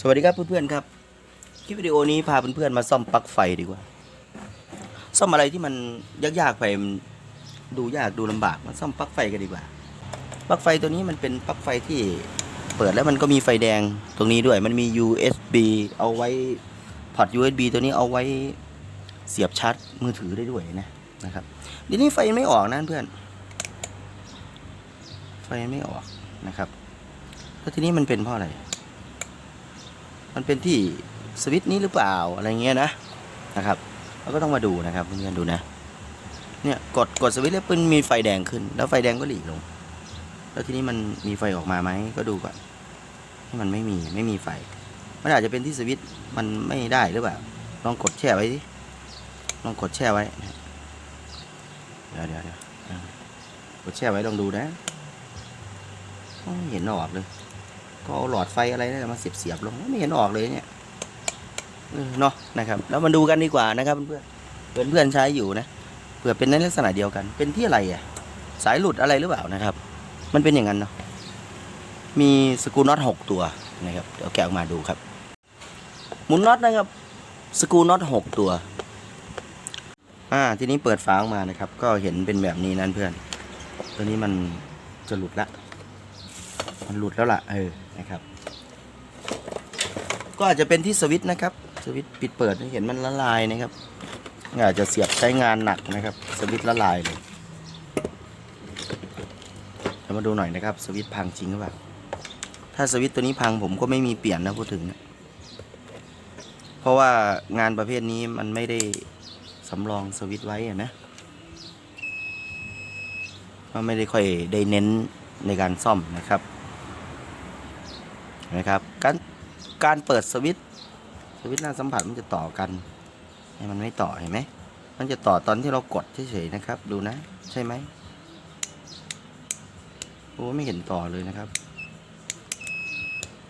สวัสดีครับเพื่อนๆครับ คลิปวิดีโอนี้พาเพื่อนๆมาซ่อมปลั๊กไฟดีกว่า ซ่อมอะไรที่มันยากๆไปดูยากดูลำบากมาซ่อมปลั๊กไฟกันดีกว่า ปลั๊กไฟตัวนี้มันเป็นปลั๊กไฟที่เปิดแล้วมันก็มีไฟแดงตรงนี้ด้วย มันมี USB เอาไว้พอร์ต USB ตัวนี้เอาไว้เสียบชาร์จมือถือได้ด้วยนะนะครับเดี๋ยวนี้ไฟไม่ออกนะเพื่อน ไฟไม่ออกนะครับแล้วทีนี้มันเป็นเพราะอะไร มันเป็นที่สวิตช์นี้หรือเปล่าอะไรเงี้ยนะนะครับเราก็ต้องมาดูนะครับเพื่อนๆดูนะเนี่ยกดกดสวิตช์แล้วปืนมีไฟแดงขึ้น แล้วไฟแดงก็หลีกลง แล้วทีนี้มันมีไฟออกมาไหมก็ดูก่อนที่มันไม่มีไม่มีไฟ มันอาจจะเป็นที่สวิตช์มันไม่ได้หรือเปล่าลองกดแช่ไว้สิลองกดแช่ไว้เดี๋ยวเดี๋ยวเดี๋ยวกดแช่ไว้ลองดูนะเห็นออกเลย ก็เอาหลอดไฟอะไรนี่มาเสียบเสียบๆลงไม่เห็นออกเลยเนี่ยเนาะนะครับ แล้วมาดูกันดีกว่านะครับเพื่อนเพื่อนเพื่อนใช้อยู่นะเผื่อเป็นในลักษณะเดียวกัน เป็นที่อะไรอะ สายหลุดอะไรหรือเปล่านะครับ มันเป็นอย่างนั้นเนาะมีสกรูน็อตหกตัวนะครับเดี๋ยวแกะออกมาดูครับหมุนน็อตนะครับสกรูน็อตหกตัวอ่าทีนี้เปิดฝาออกมานะครับ ก็เห็นเป็นแบบนี้นั่นเพื่อน ตัวนี้มันจะหลุดละ มันหลุดแล้วล่ะเออนะครับ ก็อาจจะเป็นที่สวิตช์นะครับ สวิตช์ปิดเปิดเห็นมันละลายนะครับอาจจะเสียบใช้งานหนักนะครับ สวิตช์ละลายเลยเรามาดูหน่อยนะครับ สวิตช์พังจริงหรือเปล่าถ้าสวิตช์ตัวนี้พังผมก็ไม่มีเปลี่ยนนะพูดถึงนะเพราะว่างานประเภทนี้มันไม่ได้สำรองสวิตช์ไว้อะนะก็ไม่ได้ค่อยได้เน้นในการซ่อมนะครับ นะครับ การการเปิดสวิตช์สวิตช์หน้าสัมผัสมันจะต่อกันให้มันไม่ต่อเห็นไหมมันจะต่อตอนที่เรากดเฉยๆนะครับ ดูนะ ใช่ไหมโอ้ไม่เห็นต่อเลยนะครับ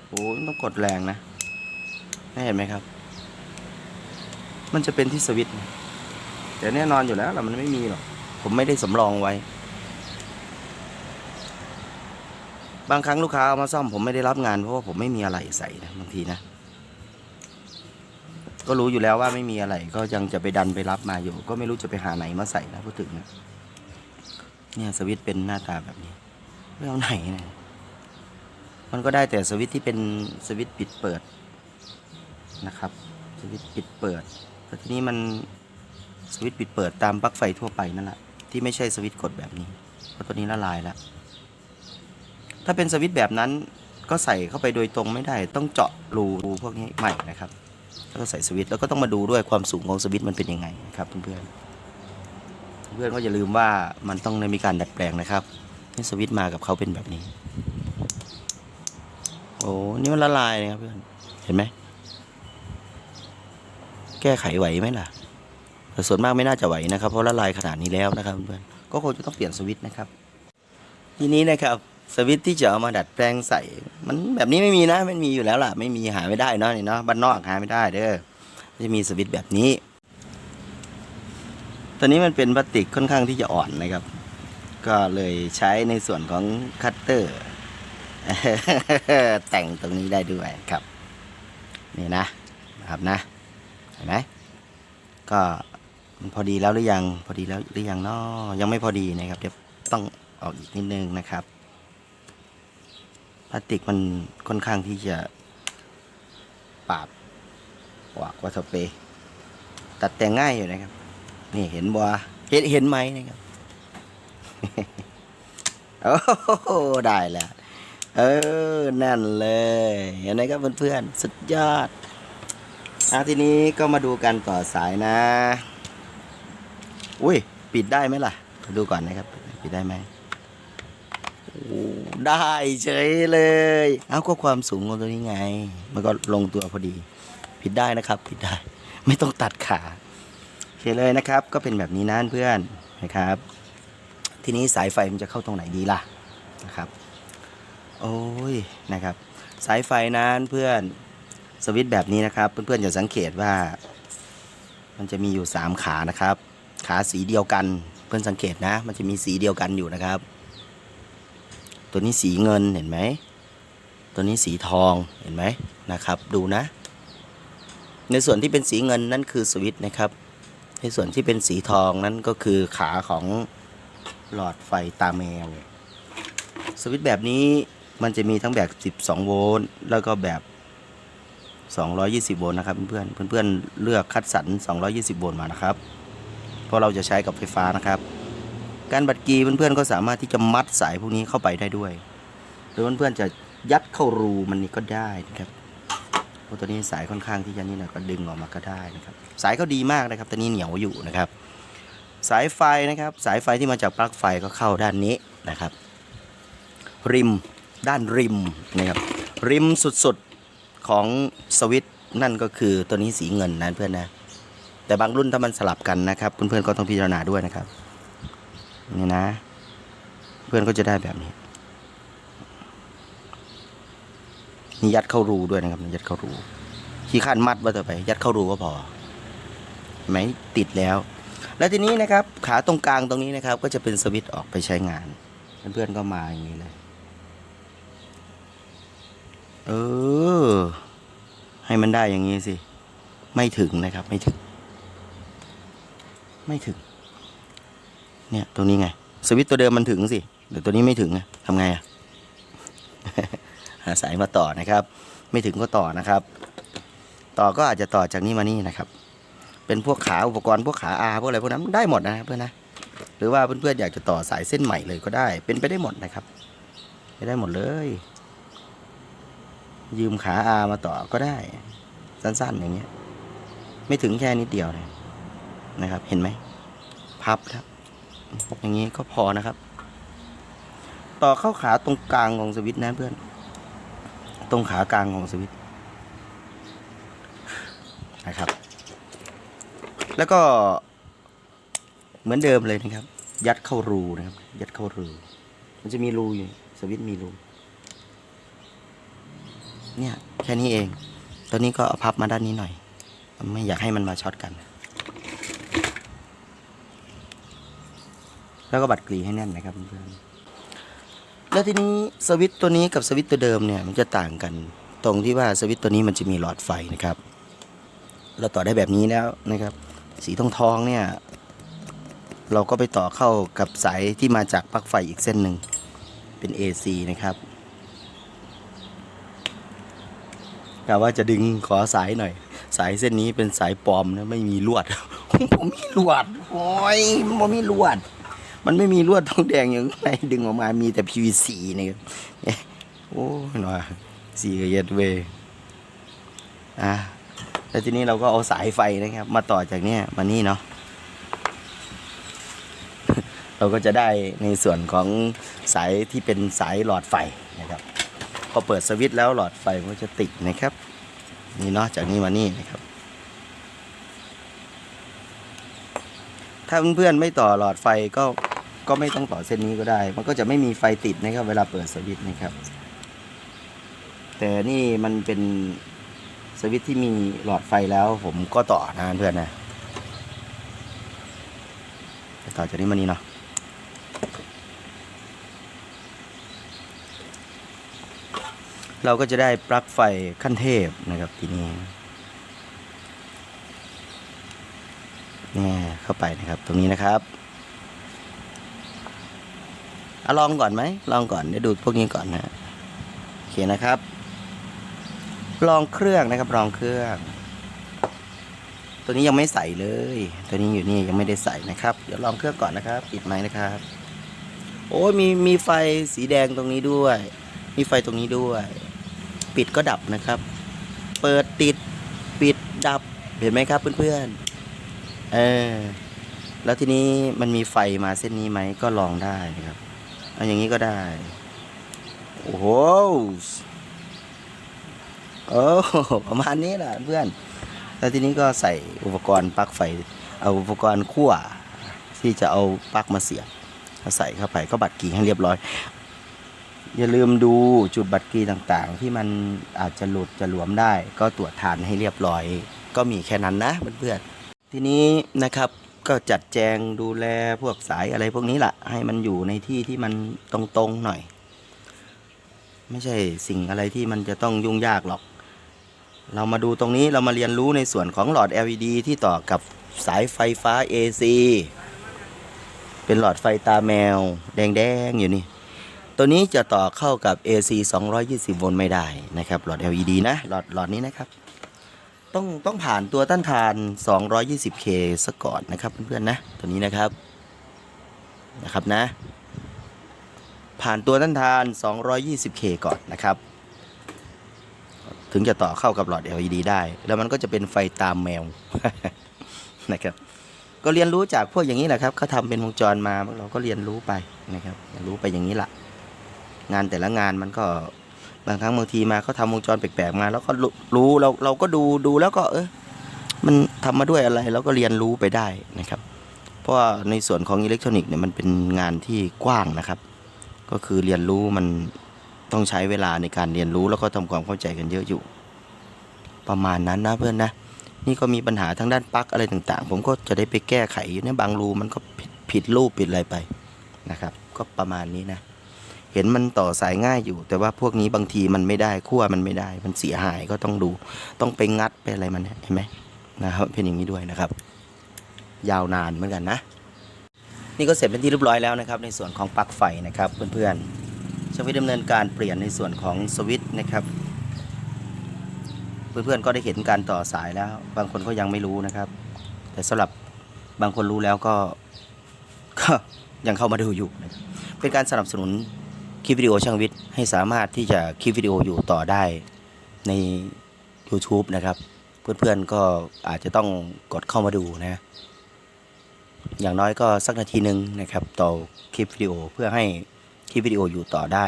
โอ้ต้องกดแรงนะไม่เห็นไหมครับ มันจะเป็นที่สวิตช์แต่แน่นอนอยู่แล้วล่ะมันไม่มีหรอกผมไม่ได้สำรองไว้ บางครั้งลูกค้าเอามาซ่อมผมไม่ได้รับงานเพราะว่าผมไม่มีอะไรใส่นะบางทีนะ ก็รู้อยู่แล้วว่าไม่มีอะไร ก็ยังจะไปดันไปรับมาอยู่ ก็ไม่รู้จะไปหาไหนมาใส่นะพูดถึงนะเนี่ยสวิตเป็นหน้าตาแบบนี้ไม่เอาไหนนะมันก็ได้แต่สวิตที่เป็นสวิตปิดเปิดนะครับ สวิตปิดเปิดแต่ทีนี้มันสวิตปิดเปิดตามปลั๊กไฟทั่วไปนั่นแหละที่ไม่ใช่สวิตกดแบบนี้เพราะตัวนี้ละลายแล้ว ถ้าเป็นสวิตช์แบบนั้นก็ใส่เข้าไปโดยตรงไม่ได้ ต้องเจาะรูรูพวกนี้ใหม่นะครับ แล้วก็ใส่สวิตช์แล้วก็ต้องมาดูด้วยความสูงของสวิตช์มันเป็นยังไงครับเพื่อนๆเพื่อนก็อย่าลืมว่ามันต้องมีการดัดแปลงนะครับนี่สวิตช์มากับเขาเป็นแบบนี้ โอ้นี่มันละลายเลยครับเพื่อนเห็นไหมแก้ไขไหวไหมล่ะแต่ส่วนมากไม่น่าจะไหวนะครับ เพราะละลายขนาดนี้แล้วนะครับเพื่อนก็คงจะต้องเปลี่ยนสวิตช์นะครับ ทีนี้นะครับ สวิตที่จะเอามาดัดแปลงใส่ มันแบบนี้ไม่มีนะไม่มีอยู่แล้วล่ะ ไม่มีหาไม่ได้เนาะนี่เนาะบ้านนอกหาไม่ได้เด้อจะมีสวิตแบบนี้ ตอนนี้มันเป็นพลาสติกค่อนข้างที่จะอ่อนนะครับ ก็เลยใช้ในส่วนของคัตเตอร์ แต่งตรงนี้ได้ด้วยครับ นี่นะนะครับนะเห็นไหมก็มันพอดีแล้วหรือยัง พอดีแล้วหรือยังเนาะยังไม่พอดีนะครับ เดี๋ยวต้องออกอีกนิดนึงนะครับ พลาสติกมันค่อนข้างที่จะปราบกว่ากว่าสเปรย์ตัดแต่งง่ายอยู่นะครับ นี่เห็นบัวเห็นเห็นไหมนะครับโอ้โหได้แล้วเออนั่นเลยเห็นไหมครับเพื่อนๆสุดยอดอะทีนี้ก็มาดูกันต่อสายนะ อุ้ย ปิดได้ไหมล่ะ ดูก่อนนะครับ ปิดได้ไหม ได้เฉยเลย เอาก็ความสูงของตัวนี้ไง มันก็ลงตัวพอดี ผิดได้นะครับ ผิดได้ ไม่ต้องตัดขาโอเคเลยนะครับ ก็เป็นแบบนี้นะเพื่อนนะครับ ทีนี้สายไฟมันจะเข้าตรงไหนดีล่ะนะครับ โอ้ยนะครับ สายไฟนั้นเพื่อนสวิตช์แบบนี้นะครับ เพื่อนๆจะสังเกตว่า มันจะมีอยู่สามขานะครับ ขาสีเดียวกัน เพื่อนสังเกตนะ มันจะมีสีเดียวกันอยู่นะครับ ตัวนี้สีเงินเห็นไหม ตัวนี้สีทองเห็นไหมนะครับ ดูนะ ในส่วนที่เป็นสีเงินนั่นคือสวิตช์นะครับ ในส่วนที่เป็นสีทองนั่นก็คือขาของหลอดไฟตาแมว สวิตช์แบบนี้มันจะมีทั้งแบบ 12 โวลต์แล้วก็แบบ 220 โวลต์นะครับเพื่อนๆเพื่อนเลือกคัดสรร 220 โวลต์มานะครับ เพราะเราจะใช้กับไฟฟ้านะครับ การบัดกีเพื่อนๆก็สามารถที่จะมัดสายพวกนี้เข้าไปได้ด้วย หรือเพื่อนๆจะยัดเข้ารูมันนี่ก็ได้นะครับพราะตัวนี้สายค่อนข้างที่จะนี่นะก็ดึงออกมาก็ได้นะครับ สายก็ดีมากนะครับตัวนี้เหนียวอยู่นะครับ สายไฟนะครับ สายไฟที่มาจากปลั๊กไฟก็เข้าด้านนี้นะครับ ริมด้านริมนะครับริมสุดๆของสวิตช์นั่นก็คือตัวนี้สีเงินนะเพื่อนนะแต่บางรุ่นถ้ามันสลับกันนะครับ เพื่อนๆก็ต้องพิจารณาด้วยนะครับ นี่นะ เพื่อนก็จะได้แบบนี้นี่ยัดเข้ารูด้วยนะครับยัดเข้ารูขี้ข้านมัดว่าต่อไป ยัดเข้ารูก็พอไหมติดแล้ว แล้วทีนี้นะครับ ขาตรงกลางตรงนี้นะครับ ก็จะเป็นสวิตช์ออกไปใช้งาน เพื่อนๆก็มาอย่างนี้เลย เออ ให้มันได้อย่างนี้สิ ไม่ถึงนะครับ ไม่ถึง ไม่ถึง เนี่ยตัวนี้ไง สวิตตัวเดิมมันถึงสิแต่ตัวนี้ไม่ถึงอะทำไงอะหาสายมาต่อนะครับ ไม่ถึงก็ต่อนะครับ ต่อก็อาจจะต่อจากนี้มานี่นะครับ เป็นพวกขาอุปกรณ์พวกขาอาพวกอะไรพวกนั้นได้หมดนะเพื่อนนะหรือว่าเพื่อนๆอยากจะต่อสายเส้นใหม่เลยก็ได้ เป็นไปได้หมดนะครับไปได้หมดเลย ยืมขาอามาต่อก็ได้ สั้นๆอย่างเงี้ย ไม่ถึงแค่นิดเดียวเลยนะครับ เห็นไหมพับครับ อย่างนี้ก็พอนะครับ ต่อเข้าขาตรงกลางของสวิตนะเพื่อน ตรงขากลางของสวิตนะครับ แล้วก็เหมือนเดิมเลยนะครับ ยัดเข้ารูนะครับ ยัดเข้ารู มันจะมีรูอยู่สวิตมีรูเนี่ยแค่นี้เอง ตัวนี้ก็เอาพับมาด้านนี้หน่อย ไม่อยากให้มันมาช็อตกัน แล้วก็บัดกรีให้แน่นนะครับเพื่อนแล้วทีนี้สวิตตัวนี้กับสวิตตัวเดิมเนี่ยมันจะต่างกันตรงที่ว่าสวิตตัวนี้มันจะมีหลอดไฟนะครับ เราต่อได้แบบนี้แล้วนะครับ สีทองทองเนี่ยเราก็ไปต่อเข้ากับสายที่มาจากปลั๊กไฟอีกเส้นหนึ่งเป็น AC นะครับกะว่าจะดึงขอสายหน่อย สายเส้นนี้เป็นสายปลอมนะไม่มีลวดผมมีลวดโอ้ยมันไม่มีลวด มันไม่มีลวดทองแดงอย่างไรดึงออกมามีแต่ PVC นะครับเนี่ยโอ้หน่อยสีกระเย็ดเวอะแล้วทีนี้เราก็เอาสายไฟนะครับ มาต่อจากเนี้ยมานี่เนาะเราก็จะได้ในส่วนของสายที่เป็นสายหลอดไฟนะครับพอเปิดสวิตช์แล้วหลอดไฟมันก็จะติดนะครับ นี่เนาะจากนี้มานี่นะครับ ถ้าเพื่อนๆไม่ต่อหลอดไฟก็ก็ไม่ต้องต่อเส้นนี้ก็ได้ มันก็จะไม่มีไฟติดนะครับ เวลาเปิดสวิตช์นะครับ แต่นี่มันเป็นสวิตช์ที่มีหลอดไฟแล้วผมก็ต่อนะเพื่อนนะต่อจากนี้มานี่เนาะเราก็จะได้ปลั๊กไฟขั้นเทพนะครับทีนี้ นี่เข้าไปนะครับ ตรงนี้นะครับเอาลองก่อนไหมลองก่อนเดี๋ยวดูพวกนี้ก่อนนะโอเคนะครับ ลองเครื่องนะครับลองเครื่อง ตัวนี้ยังไม่ใส่เลย ตัวนี้อยู่นี่ยังไม่ได้ใส่นะครับ เดี๋ยวลองเครื่องก่อนนะครับ ปิดไม้นะครับ โอ้ยมีมีไฟสีแดงตรงนี้ด้วย มีไฟตรงนี้ด้วย ปิดก็ดับนะครับ เปิดติดปิดดับเห็นไหมครับเพื่อนๆ เออ แล้วทีนี้มันมีไฟมาเส้นนี้ไหมก็ลองได้นะครับเอาอย่างนี้ก็ได้ โอ้โหโอ้ประมาณนี้แหละเพื่อน แล้วทีนี้ก็ใส่อุปกรณ์ปลั๊กไฟ เอาอุปกรณ์ขั้วที่จะเอาปลั๊กมาเสียบใส่เข้าไปก็บัดกิ่งให้เรียบร้อย อย่าลืมดูจุดบัตรกีต่างๆ ที่มันอาจจะหลุดจะหลวมได้ ก็ตรวจทานให้เรียบร้อย ก็มีแค่นั้นนะเพื่อนๆ ทีนี้นะครับก็จัดแจงดูแลพวกสายอะไรพวกนี้แหละให้มันอยู่ในที่ที่มันตรงๆหน่อย ไม่ใช่สิ่งอะไรที่มันจะต้องยุ่งยากหรอก เรามาดูตรงนี้เรามาเรียนรู้ในส่วนของหลอด LED ที่ต่อกับสายไฟฟ้า AC เป็นหลอดไฟตาแมว แดงๆอยู่นี่ ตัวนี้จะต่อเข้ากับ AC 220 โวลต์ไม่ได้นะครับ หลอด LED นะ หลอดหลอดนี้นะครับ ต้องต้องผ่านตัวต้านทาน 220K ซะก่อนนะครับเพื่อนๆนะตัวนี้นะครับนะครับนะ ผ่านตัวต้านทาน 220K ก่อนนะครับ ถึงจะต่อเข้ากับหลอด LED ได้ แล้วมันก็จะเป็นไฟตามแมวนะครับ ก็เรียนรู้จากพวกอย่างนี้แหละครับเขาทำเป็นวงจรมาเราก็เรียนรู้ไปนะครับเรียนรู้ไปอย่างนี้ละงานแต่ละงานมันก็ บางครั้งบางทีมาเขาทำวงจรแปลกๆมา แล้วก็รู้เราเราก็ดูดูแล้วก็ เออมันทำมาด้วยอะไรเราก็เรียนรู้ไปได้นะครับ เพราะว่าในส่วนของอิเล็กทรอนิกส์เนี่ยมันเป็นงานที่กว้างนะครับ ก็คือเรียนรู้มันต้องใช้เวลาในการเรียนรู้แล้วก็ทำความเข้าใจกันเยอะอยู่ ประมาณนั้นนะเพื่อนนะนี่ก็มีปัญหาทางด้านปลั๊กอะไรต่างๆ ผมก็จะได้ไปแก้ไขอยู่เนี่ยบางรูมันก็ผิดผิดรูปผิดอะไรไปนะครับ ก็ประมาณนี้นะ เห็นมันต่อสายง่ายอยู่ แต่ว่าพวกนี้บางทีมันไม่ได้ขั้วมันไม่ได้ มันเสียหายก็ต้องดู ต้องไปงัดไปอะไรมันเห็นไหมนะครับเป็นอย่างนี้ด้วยนะครับ ยาวนานเหมือนกันนะ นี่ก็เสร็จเป็นที่เรียบร้อยแล้วนะครับ ในส่วนของปลั๊กไฟนะครับเพื่อนๆช่างวิทย์ดำเนินการเปลี่ยนในส่วนของสวิตช์นะครับเพื่อนๆก็ได้เห็นการต่อสายแล้ว บางคนก็ยังไม่รู้นะครับ แต่สำหรับบางคนรู้แล้วก็ก็ยังเข้ามาดูอยู่นะเป็นการสนับสนุน คลิปวิดีโอช่างวิทย์ให้สามารถที่จะคลิปวิดีโออยู่ต่อได้ใน YouTube นะครับ เพื่อนๆก็อาจจะต้องกดเข้ามาดูนะ อย่างน้อยก็สักนาทีหนึ่งนะครับ ต่อคลิปวิดีโอเพื่อให้คลิปวิดีโออยู่ต่อได้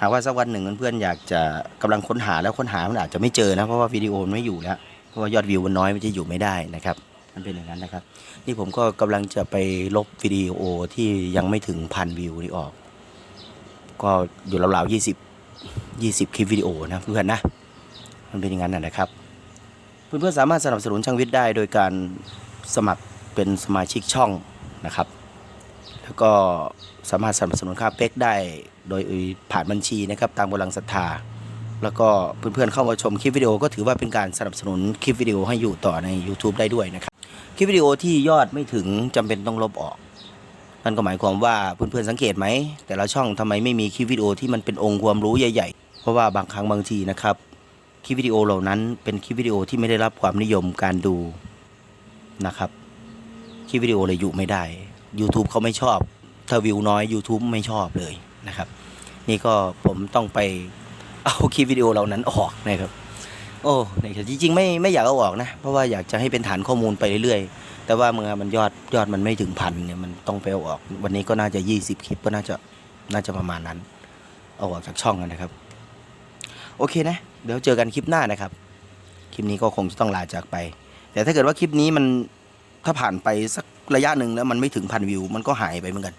หากว่าสักวันหนึ่งเพื่อนๆอยากจะกำลังค้นหาแล้วค้นหามันอาจจะไม่เจอนะเพราะว่าวิดีโอมันไม่อยู่แล้วเพราะว่ายอดวิวมันน้อยมันจะอยู่ไม่ได้นะครับมันเป็นอย่างนั้นนะครับ นี่ผมก็กำลังจะไปลบวิดีโอที่ยังไม่ถึงพันวิวนี่ออก ก็อยู่ราวๆยี่สิบยี่สิบคลิปวิดีโอนะเพื่อนนะ มันเป็นอย่างนั้นนะครับ เพื่อนๆสามารถสนับสนุนช่างวิทย์ได้โดยการสมัครเป็นสมาชิกช่องนะครับ แล้วก็สามารถสนับสนุนค่าเป็กได้โดยผ่านบัญชีนะครับตามกำลังศรัทธา แล้วก็เพื่อนๆเข้ามาชมคลิปวิดีโอก็ถือว่าเป็นการสนับสนุนคลิปวิดีโอให้อยู่ต่อใน YouTube ได้ด้วยนะครับ คลิปวิดีโอที่ยอดไม่ถึงจำเป็นต้องลบออก นั่นก็หมายความว่าเพื่อนๆสังเกตไหม แต่ละช่องทำไมไม่มีคลิปวิดีโอที่มันเป็นองค์ความรู้ใหญ่ ๆ เพราะว่าบางครั้งบางทีนะครับคลิปวิดีโอเหล่านั้นเป็นคลิปวิดีโอที่ไม่ได้รับความนิยมการดูนะครับคลิปวิดีโอเลยอยู่ไม่ได้ YouTube เขาไม่ชอบ ถ้าวิวน้อย YouTube ไม่ชอบเลยนะครับ นี่ก็ผมต้องไปเอาคลิปวิดีโอเหล่านั้นออกนะครับ โอ้เนี่จริงๆไม่ไม่อยากเอาออกนะ เพราะว่าอยากจะให้เป็นฐานข้อมูลไปเรื่อยๆ แต่ว่าเมื่อมันยอดยอดมันไม่ถึงพันเนี่ยมันต้องไปเอาออก วันนี้ก็น่าจะ 20 คลิปก็น่าจะน่าจะประมาณนั้น เอาออกจากช่องกันนะครับ โอเคนะ เดี๋ยวเจอกันคลิปหน้านะครับ คลิปนี้ก็คงจะต้องลาจากไป แต่ถ้าเกิดว่าคลิปนี้มันถ้าผ่านไปสักระยะหนึ่งแล้วมันไม่ถึงพันวิว มันก็หายไปเหมือนกัน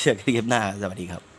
เจอกันคลิปหน้าสวัสดีครับ